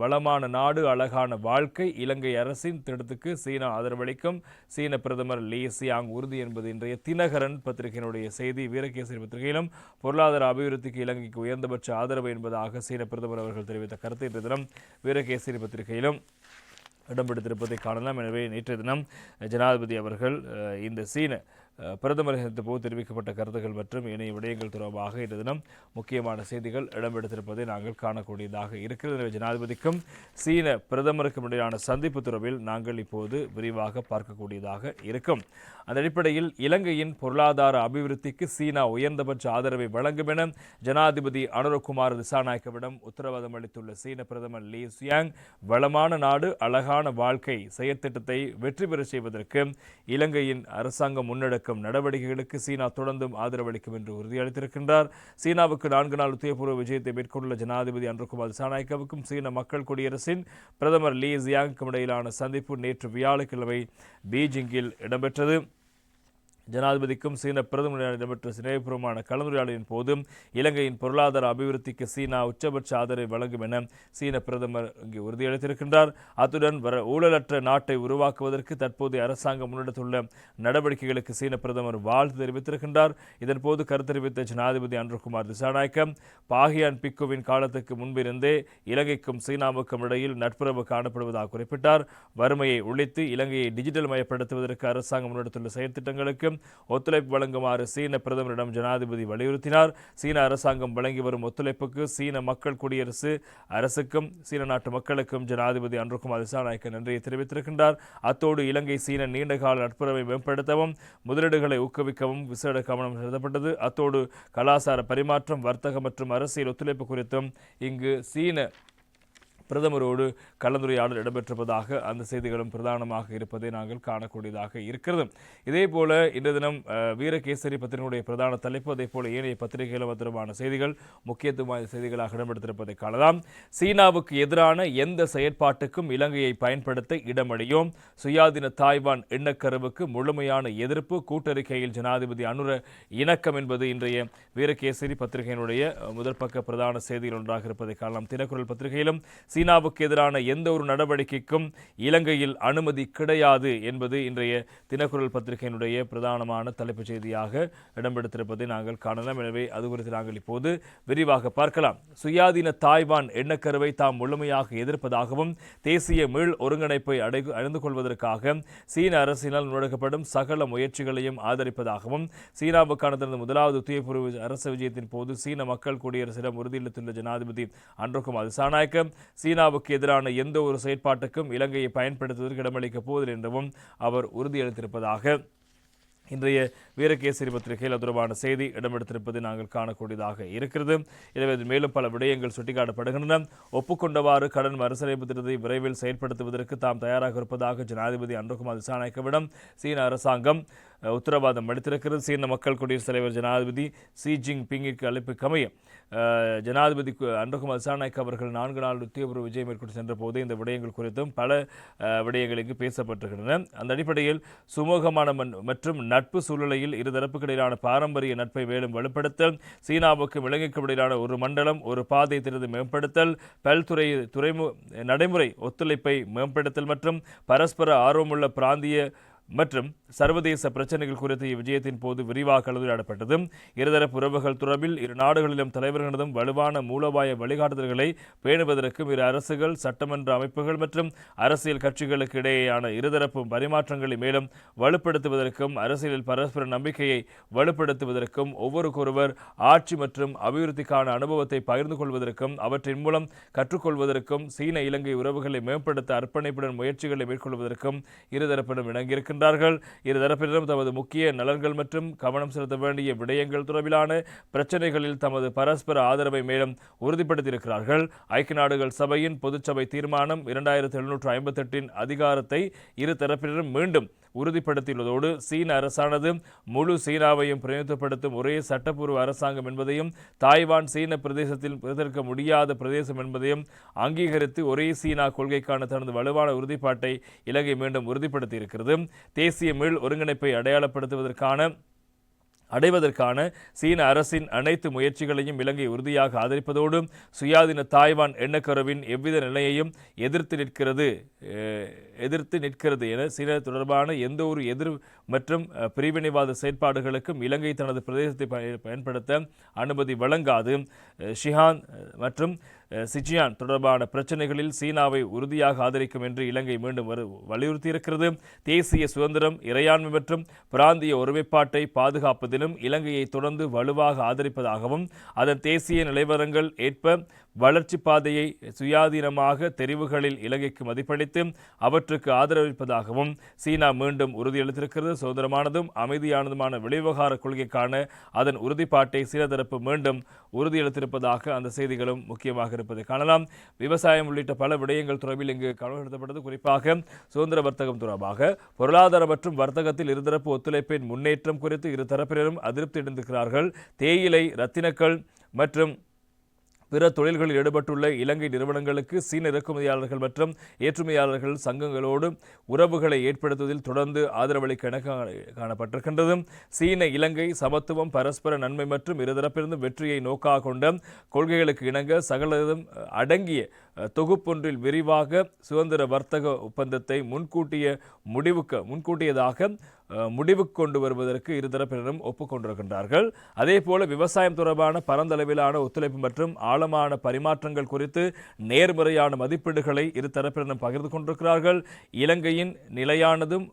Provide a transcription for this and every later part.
வளமான நாடு அழகான வாழ்க்கை இலங்கை அரசின் திட்டத்துக்கு சீனா ஆதரவளிக்கும். சீன பிரதமர் லீ சியாங் உறுதி என்பது இன்றைய தினகரன் பத்திரிகையினுடைய செய்தி. வீரகேசரி பத்திரிகையிலும் பொருளாதார அபிவிருத்திக்கு இலங்கைக்கு உயர்ந்தபட்ச ஆதரவு என்பதாக சீன பிரதமர் அவர்கள் தெரிவித்த கருத்து இன்றைய தினம் வீரகேசரி பத்திரிகையிலும் இடம்பெடுத்திருப்பதை காணலாம். எனவே நேற்றைய தினம் ஜனாதிபதி அவர்கள் இந்த சீன பிரதமர் போது தெரிவிக்கப்பட்ட கருத்துக்கள் மற்றும் இணைய விடயங்கள் தொடர்பாக இந்த தினம் முக்கியமான செய்திகள் இடம்பெடுத்திருப்பதை நாங்கள் காணக்கூடியதாக இருக்கிறது. எனவே ஜனாதிபதிக்கும் சீன பிரதமருக்கும் இடையிலான சந்திப்பு தொடர்பில் நாங்கள் இப்போது விரிவாக பார்க்கக்கூடியதாக இருக்கும். அந்த அடிப்படையில் இலங்கையின் பொருளாதார அபிவிருத்திக்கு சீனா உயர்ந்தபட்ச ஆதரவை வழங்கும் என ஜனாதிபதி அனுரகுமார் திசாநாயக்கவிடம் உத்தரவாதம் அளித்துள்ள சீன பிரதமர் லீ சியாங் வளமான நாடு அழகான வாழ்க்கை செயற்திட்டத்தை வெற்றி பெறச் செய்வதற்கு இலங்கையின் அரசாங்கம் முன்னெடுக்க முன்னெடுக்கும் நடவடிக்கைகளுக்கு சீனா தொடர்ந்தும் ஆதரவளிக்கும் என்று உறுதியளித்திருக்கின்றார். சீனாவுக்கு நான்கு நாள் உத்தியபூர்வ விஜயத்தை மேற்கொண்டுள்ள ஜனாதிபதி அன்றுகுமார் திசாநாயக்கவுக்கும் சீன மக்கள் குடியரசின் பிரதமர் லீ ஜியாங்குக்கும் இடையிலான சந்திப்பு நேற்று வியாழக்கிழமை பீஜிங்கில் இடம்பெற்றது. ஜனாதிபதிக்கும் சீன பிரதமரிடம் இடம்பெற்ற சிநேகபூர்வமான கலந்துரையாடலின் போது இலங்கையின் பொருளாதார அபிவிருத்திக்கு சீனா உச்சபட்ச ஆதரவை வழங்கும் என சீன பிரதமர் இங்கு உறுதியளித்திருக்கின்றார். அத்துடன் வர ஊழலற்ற நாட்டை உருவாக்குவதற்கு தற்போதைய அரசாங்கம் முன்னெடுத்துள்ள நடவடிக்கைகளுக்கு சீன பிரதமர் வாழ்த்து தெரிவித்திருக்கின்றார். இதன்போது கருத்தறிவித்த ஜனாதிபதி அன்ருகுமார் திசாநாயக்கம் பாகியான் பிக்குவின் காலத்துக்கு முன்பிருந்தே இலங்கைக்கும் சீனாவுக்கும் இடையில் நட்புறவு காணப்படுவதாக குறிப்பிட்டார். வறுமையை ஒழித்து இலங்கையை டிஜிட்டல் மயப்படுத்துவதற்கு அரசாங்கம் முன்னெடுத்துள்ள செயற்திட்டங்களுக்கு ஒத்துழைப்பு வழங்குமாறு சீன பிரதமரிடம் ஜனாதிபதி வலியுறுத்தினார். சீன அரசாங்கம் வழங்கி வரும் ஒத்துழைப்புக்கு சீன மக்கள் குடியரசு அரசுக்கும் சீன நாட்டு மக்களுக்கும் ஜனாதிபதி அன்ருகுமார் திசாநாயக்க நன்றியை தெரிவித்திருக்கின்றார். அத்தோடு இலங்கை சீன நீண்டகால நட்புறவை மேம்படுத்தவும் முதலீடுகளை ஊக்குவிக்கவும் விசேட கவனம் செலுத்தப்பட்டது. அத்தோடு கலாசார பரிமாற்றம் வர்த்தகம் மற்றும் அரசியல் ஒத்துழைப்பு குறித்தும் இங்கு சீன பிரதமரோடு கலந்துரையாடல் இடம்பெற்றிருப்பதாக அந்த செய்திகளும் பிரதானமாக இருப்பதை நாங்கள் காணக்கூடியதாக இருக்கிறது. இதே போல இன்றைய தினம் வீரகேசரி பத்திரிகையுடைய பிரதான தலைப்பு அதே போல ஏனைய பத்திரிகைகளும் தொடர்பான செய்திகள் முக்கியத்துவம் வாய்ந்த செய்திகளாக இடம்பெடுத்திருப்பதை காணலாம். சீனாவுக்கு எதிரான எந்த செயற்பாட்டுக்கும் இலங்கையை பயன்படுத்த இடமடையும். சுயாதீன தாய்வான் எண்ணக்கருவுக்கு முழுமையான எதிர்ப்பு கூட்டறிக்கையில் ஜனாதிபதி அனுர இணக்கம் என்பது இன்றைய வீரகேசரி பத்திரிகையினுடைய முதற்பக்க முதல் பக்க பிரதான செய்திகள் ஒன்றாக இருப்பதை காணலாம். தினக்குரல் பத்திரிகையிலும் சீனாவுக்கு எதிரான எந்த ஒரு நடவடிக்கைக்கும் இலங்கையில் அனுமதி கிடையாது என்பது இன்றைய தினக்குரல் பத்திரிகையினுடைய பிரதானமான தலைப்புச் செய்தியாக இடம்பெடுத்திருப்பதை நாங்கள் காணலாம். எனவே அது குறித்து நாங்கள் இப்போது விரிவாக பார்க்கலாம். சுயாதீன தாய்வான் எண்ணக்கருவை தாம் முழுமையாக எதிர்ப்பதாகவும் தேசிய மீள் ஒருங்கிணைப்பை அடை அறிந்து கொள்வதற்காக சீன அரசினால் முன்னெடுக்கப்படும் சகல முயற்சிகளையும் ஆதரிப்பதாகவும் சீனாவுக்கான தனது முதலாவது உத்தியபூர்வ அரசு விஜயத்தின் போது சீன மக்கள் குடியரசிடம் உறுதியளித்துள்ள ஜனாதிபதி அன்ருகுமார் திசாநாயக்க சீனாவுக்கு எதிரான எந்த ஒரு செயற்பாட்டுக்கும் இலங்கையை பயன்படுத்துவதற்கு இடமளிக்கப் போவதில்லை என்றும் அவர் உறுதியளித்திருப்பதாக இன்றைய வீரகேசரி பத்திரிகையில் தொடர்பான செய்தி இடம்பெடுத்திருப்பதை நாங்கள் காணக்கூடியதாக இருக்கிறது. எனவே இது மேலும் பல விடயங்கள் சுட்டிக்காட்டப்படுகின்றன. ஒப்புக்கொண்டவாறு கடன் மறுசீரமைப்பு திட்டத்தை விரைவில் செயல்படுத்துவதற்கு தாம் தயாராக இருப்பதாக ஜனாதிபதி அன்ருகுமார் திசாநாயக்கவிடம் சீன அரசாங்கம் உத்தரவாதம் அளித்திருக்கிறது. சீன மக்கள் குடியரசுத் தலைவர் ஜனாதிபதி சி ஜிங் பிங்கிற்கு அழைப்புக்கு அமைய ஜனாதிபதி கு- அன்ருகுமார் திசாநாயக் அவர்கள் நான்கு நாள் உத்தியோகபூர்வ விஜயம் மேற்கொண்டு சென்ற போது இந்த விடயங்கள் குறித்தும் பல விடயங்களுக்கு பேசப்பட்டிருக்கின்றன. அந்த அடிப்படையில் சுமூகமான மற்றும் நட்பு நட்பு சூழ்நிலையில் இருதரப்புக்கு இடையிலான பாரம்பரிய நட்பை மேலும் வலுப்படுத்தல் சீனாவுக்கும் இலங்கைக்கும் இடையிலான ஒரு மண்டலம் ஒரு பாதை திறந்து மேம்படுத்தல் பல்துறை துறைமு நடைமுறை ஒத்துழைப்பை மேம்படுத்தல் மற்றும் பரஸ்பர ஆர்வமுள்ள பிராந்திய மற்றும் சர்வதேச பிரச்சனைகள் குறித்து இவ்விஜயத்தின் போது விரிவாக கலந்துரையாடப்பட்டது இருதரப்பு உறவுகள் தொடர்பில் இரு நாடுகளிலும் தலைவர்களிடம் வலுவான மூலோபாய வழிகாட்டுதல்களை பேணுவதற்கும் இரு அரசுகள் சட்டமன்ற அமைப்புகள் மற்றும் அரசியல் கட்சிகளுக்கு இடையேயான இருதரப்பு பரிமாற்றங்களை மேலும் வலுப்படுத்துவதற்கும் அரசியலில் பரஸ்பர நம்பிக்கையை வலுப்படுத்துவதற்கும் ஒவ்வொருக்கொருவர் ஆட்சி மற்றும் அபிவிருத்திக்கான அனுபவத்தை பகிர்ந்து கொள்வதற்கும் அவற்றின் மூலம் கற்றுக்கொள்வதற்கும் சீன இலங்கை உறவுகளை மேம்படுத்த அர்ப்பணிப்புடன் முயற்சிகளை மேற்கொள்வதற்கும் இருதரப்பிடம் இணங்கியிருக்கின்றார்கள் இருதரப்பினரும் தமது முக்கிய நலன்கள் மற்றும் கவனம் செலுத்த வேண்டிய விடயங்கள் தொடர்பிலான பிரச்சனைகளில் தமது பரஸ்பர ஆதரவை மேலும் உறுதிப்படுத்தியிருக்கிறார்கள். ஐக்கிய நாடுகள் சபையின் பொதுச்சபை தீர்மானம் இரண்டாயிரத்தி எழுநூற்று ஐம்பத்தெட்டின் அதிகாரத்தை இரு தரப்பினரும் மீண்டும் உறுதிப்படுத்தியுள்ளதோடு சீன அரசானது முழு சீனாவையும் பிரதிநிதித்துவப்படுத்தும் ஒரே சட்டப்பூர்வ அரசாங்கம் என்பதையும் தாய்வான் சீன பிரதேசத்தில் பிரித்தெடுக்க முடியாத பிரதேசம் என்பதையும் அங்கீகரித்து ஒரே சீனா கொள்கைக்கான தனது வலுவான உறுதிப்பாட்டை இலங்கை மீண்டும் உறுதிப்படுத்தியிருக்கிறது. தேசிய மீள் ஒருங்கிணைப்பை அடையாளப்படுத்துவதற்கான அடைவதற்கான சீன அரசின் அனைத்து முயற்சிகளையும் இலங்கை உறுதியாக ஆதரிப்பதோடு சுயாதீன தாய்வான் எண்ணக்கருவின் எவ்வித நிலையையும் எதிர்த்து நிற்கிறது எதிர்த்து நிற்கிறது என சீன தொடர்பான எந்த ஒரு எதிர் மற்றும் பிரிவினைவாத செயற்பாடுகளுக்கும் இலங்கை தனது பிரதேசத்தை பயன்படுத்த அனுமதி வழங்காது. ஷிஹான் மற்றும் சிஜியான் தொடர்பான பிரச்சனைகளில் சீனாவை உறுதியாக ஆதரிக்கும் என்று இலங்கை மீண்டும் வரு வலியுறுத்தியிருக்கிறது. தேசிய சுதந்திரம் இறையாண்மை மற்றும் பிராந்திய ஒருமைப்பாட்டை பாதுகாப்பதிலும் இலங்கையை தொடர்ந்து வலுவாக ஆதரிப்பதாகவும் அதன் தேசிய நிலைவரங்கள் ஏற்ப வளர்ச்சி பாதையை சுயாதீனமாக தெரிவுகளில் இலங்கைக்கு மதிப்பளித்து அவற்றுக்கு ஆதரவளிப்பதாகவும் சீனா மீண்டும் உறுதியளித்திருக்கிறது. சுதந்திரமானதும் அமைதியானதுமான வெளிவகார கொள்கைக்கான அதன் உறுதிப்பாட்டை சீன தரப்பு மீண்டும் உறுதியளித்திருப்பதாக அந்த செய்திகளும் முக்கியமாக இருப்பதை காணலாம். விவசாயம் உள்ளிட்ட பல விடயங்கள் தொடர்பில் இங்கு கவனப்படுத்தப்பட்டது குறிப்பாக சுதந்திர வர்த்தகம் தொடர்பாக பொருளாதார மற்றும் வர்த்தகத்தில் இருதரப்பு ஒத்துழைப்பின் முன்னேற்றம் குறித்து இரு தரப்பினரும் அதிருப்தி அடைந்திருக்கிறார்கள். தேயிலை ரத்தினக்கல் மற்றும் பிற தொழில்களில் ஈடுபட்டுள்ள இலங்கை நிறுவனங்களுக்கு சீன இறக்குமதியாளர்கள் மற்றும் ஏற்றுமதியாளர்கள் சங்கங்களோடு உறவுகளை ஏற்படுத்துவதில் தொடர்ந்து ஆதரவளிக்க என காணப்பட்டிருக்கின்றது. சீன இலங்கை சமத்துவம் பரஸ்பர நன்மை மற்றும் இருதரப்பிலிருந்தும் வெற்றியை நோக்காக கொண்ட கொள்கைகளுக்கு இணங்க சகலதும் அடங்கிய தொகுப்பொன்றில் விரிவாக சுதந்திர வர்த்தக ஒப்பந்தத்தை முன்கூட்டிய முடிவுக்கு முன்கூட்டியதாக முடிவுக்கு கொண்டு வருவதற்கு இருதரப்பினரும் ஒப்புக்கொண்டிருக்கின்றார்கள். அதே போல விவசாயம் தொடர்பான பரந்தளவிலான ஒத்துழைப்பு மற்றும் ஆழமான பரிமாற்றங்கள் குறித்து நேர்முறையான மதிப்பீடுகளை இரு தரப்பினரும் பகிர்ந்து கொண்டிருக்கிறார்கள். இலங்கையின் நிலையானதும்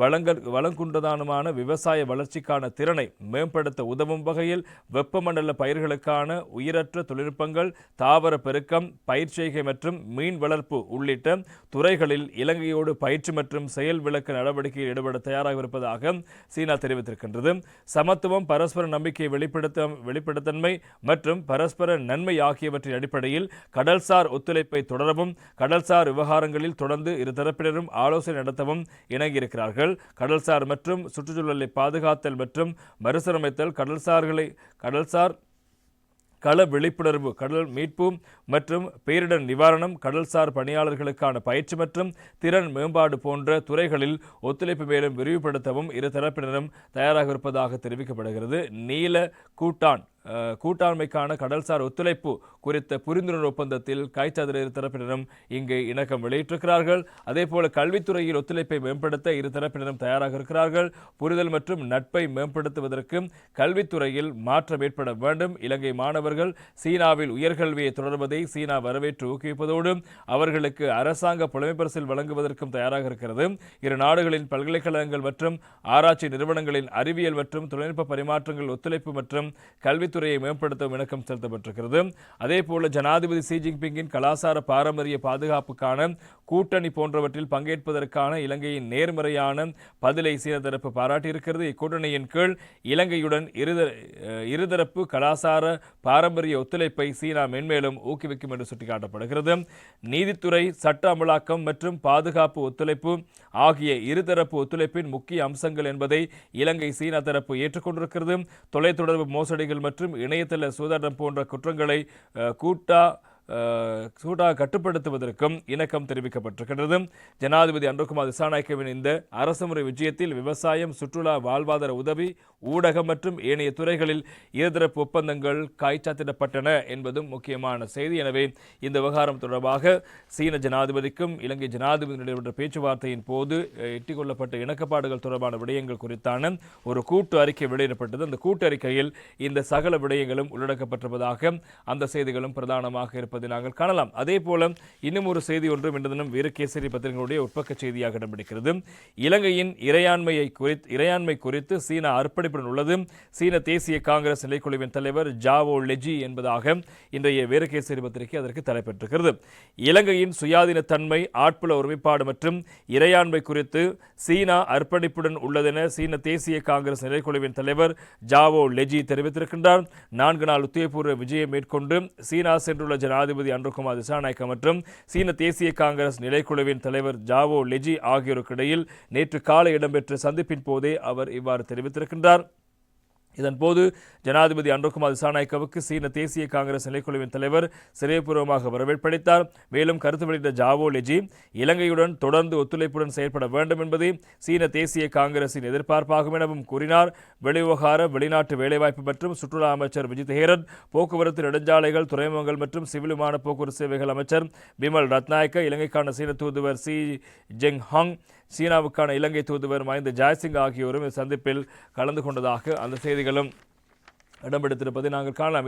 வளங்கள் வளங்குண்டதானுமான விவசாய வளர்ச்சிக்கான திறனை மேம்படுத்த உதவும் வகையில் வெப்பமண்டல பயிர்களுக்கான உயிரற்ற தொழில்நுட்பங்கள் தாவர பெருக்கம் பயிர்ச்செய்கை மற்றும் மீன் வளர்ப்பு உள்ளிட்ட துறைகளில் இலங்கையோடு பயிற்சி மற்றும் செயல் விளக்க நடவடிக்கையில் ஈடுபட தயாராக இருப்பதாக சீனா தெரிவித்திருக்கின்றது. சமத்துவம் பரஸ்பர நம்பிக்கையை வெளிப்படுத்த வெளிப்படுத்தன்மை மற்றும் பரஸ்பர நன்மை ஆகியவற்றின் அடிப்படையில் கடல்சார் ஒத்துழைப்பை தொடரவும் கடல்சார் விவகாரங்களில் தொடர்ந்து இரு தரப்பினரும் ஆலோசனை நடத்தவும் இணங்கியிருக்கிறார்கள். கடல்சார் மற்றும் சுற்றுச்சூழலை பாதுகாத்தல் மற்றும் மறுசீரமைத்தல் கடல்சார்களை கடல்சார் கள விழிப்புணர்வு கடல் மீட்பு மற்றும் பேரிடர் நிவாரணம் கடல்சார் பணியாளர்களுக்கான பயிற்சி மற்றும் திறன் மேம்பாடு போன்ற துறைகளில் ஒத்துழைப்பு மேலும் விரிவுபடுத்தவும் இரு தரப்பினரும் தயாராக இருப்பதாக தெரிவிக்கப்படுகிறது. நீல கூட்டான் கூட்டாண்மைக்கான கடல்சார் ஒத்துழைப்பு குறித்த புரிந்துணர்வு ஒப்பந்தத்தில் கைச்சாதிர இரு தரப்பினரும் இங்கு இணக்கம் வெளியிட்டிருக்கிறார்கள். அதே போல கல்வித்துறையில் ஒத்துழைப்பை மேம்படுத்த இரு தரப்பினரும் தயாராக இருக்கிறார்கள். புரிதல் மற்றும் நட்பை மேம்படுத்துவதற்கு கல்வித்துறையில் மாற்றம் ஏற்பட வேண்டும். இலங்கை மாணவர்கள் சீனாவில் உயர்கல்வியை தொடர்வதை சீனா வரவேற்று ஊக்குவிப்பதோடு அவர்களுக்கு அரசாங்க புலமைப்பரிசில் வழங்குவதற்கும் தயாராக இருக்கிறது. இரு நாடுகளின் பல்கலைக்கழகங்கள் மற்றும் ஆராய்ச்சி நிறுவனங்களின் அறிவியல் மற்றும் தொழில்நுட்ப பரிமாற்றங்கள் ஒத்துழைப்பு மற்றும் கல்வித்துறையை மேம்படுத்தவும் இணக்கம் செலுத்தப்பட்டிருக்கிறது. அதே போல ஜனாதிபதி ஷி ஜின்பிங்கின் கலாசார பாரம்பரிய பாதுகாப்புக்கான கூட்டணி போன்றவற்றில் பங்கேற்பதற்கான இலங்கையின் நேர்மறையான பதிலை சீன தரப்பு பாராட்டியிருக்கிறது. இக்கூட்டணியின் கீழ் இலங்கையுடன் இருத- இருதரப்பு கலாசார பாரம்பரிய ஒத்துழைப்பை சீனா மென்மேலும் ஊக்குவிக்கும் என்று சுட்டிக்காட்டப்படுகிறது. நீதித்துறை சட்ட அமலாக்கம் மற்றும் பாதுகாப்பு ஒத்துழைப்பு ஆகிய இருதரப்பு ஒத்துழைப்பின் முக்கிய அம்சங்கள் என்பதை இலங்கை சீனா தரப்பு ஏற்றுக்கொண்டிருக்கிறது. தொலைத்தொடர்பு மோசடிகள் மற்றும் மற்றும் இணையதள சூதாட்டம் போன்ற குற்றங்களை கூட்டா சூடாக கட்டுப்படுத்துவதற்கும் இணக்கம் தெரிவிக்கப்பட்டிருக்கிறது ஜனாதிபதி அன்ருகுமார் திசாநாயக்கவின் இந்த அரசுமுறை விஜயத்தில் விவசாயம் சுற்றுலா வாழ்வாதார உதவி ஊடகம் மற்றும் ஏனைய துறைகளில் இருதரப்பு ஒப்பந்தங்கள் காய்ச்சாத்திடப்பட்டன என்பதும் முக்கியமான செய்தி. எனவே இந்த விவகாரம் தொடர்பாக சீன ஜனாதிபதிக்கும் இலங்கை ஜனாதிபதி நடைபெற்ற பேச்சுவார்த்தையின் போது எட்டிக்கொள்ளப்பட்ட இணக்கப்பாடுகள் தொடர்பான விடயங்கள் குறித்தான ஒரு கூட்டு அறிக்கை வெளியிடப்பட்டது. அந்த கூட்டு அறிக்கையில் இந்த சகல விடயங்களும் உள்ளடக்கப்பட்டிருப்பதாக அந்த செய்திகளும் பிரதானமாக இருப்பது இருப்பதை நாங்கள் காணலாம். அதே போல இன்னும் ஒரு செய்தி ஒன்றும் இன்று தினம் வீரகேசரி பத்திரிகையுடைய உட்பக்க செய்தியாக இடம்பிடிக்கிறது இலங்கையின் இறையாண்மையை குறித்து இறையாண்மை குறித்து சீனா அர்ப்பணிப்புடன் உள்ளது. சீன தேசிய காங்கிரஸ் நிலைக்குழுவின் தலைவர் ஜாவோ லெஜி என்பதாக இன்றைய வீரகேசரி பத்திரிகை அதற்கு தலைப்பெற்றிருக்கிறது இலங்கையின் சுயாதீன தன்மை ஆட்புல ஒருமைப்பாடு மற்றும் இறையாண்மை குறித்து சீனா அர்ப்பணிப்புடன் உள்ளதென சீன தேசிய காங்கிரஸ் நிலைக்குழுவின் தலைவர் ஜாவோ லெஜி தெரிவித்திருக்கின்றார். நான்கு நாள் உத்தியபூர்வ விஜயம் மேற்கொண்டு சீனா சென்றுள்ள ஜனாதிபதி அன்ருகுமார் திசாநாயக்க மற்றும் சீன தேசிய காங்கிரஸ் நிலைக்குழுவின் தலைவர் ஜாவோ லெஜி ஆகியோருக்கிடையில் நேற்று காலை இடம்பெற்ற சந்திப்பின் போதே அவர் இவ்வாறு தெரிவித்திருக்கின்றார். இதன்போது ஜனாதிபதி அன்ருகுமார் திசாநாயக்கவுக்கு சீன தேசிய காங்கிரஸ் நிலைக்குழுவின் தலைவர் சிறைபூர்வமாக வரவேற்பளித்தார். மேலும் கருத்து வெளியிட்ட ஜாவோ லெஜி இலங்கையுடன் தொடர்ந்து ஒத்துழைப்புடன் செயல்பட வேண்டும் என்பதே சீன தேசிய காங்கிரசின் எதிர்பார்ப்பாகும் எனவும் கூறினார். வெளிவிவகார வெளிநாட்டு வேலைவாய்ப்பு மற்றும் சுற்றுலா அமைச்சர் விஜித் ஹேரத் போக்குவரத்து நெடுஞ்சாலைகள் துறைமுகங்கள் மற்றும் சிவில் விமான போக்குவரத்து சேவைகள் அமைச்சர் பிமல் ரத்நாயக்க இலங்கைக்கான சீன தூதுவர் சி ஜெங் ஹாங் சீனாவுக்கான இலங்கை தூதுவர் மஹிந்த ஜாய்சிங் ஆகியோரும் இந்த சந்திப்பில் கலந்து கொண்டதாக அந்த செய்திகளும் இடம்பெடுத்திருப்பதை நாங்கள் காணலாம்.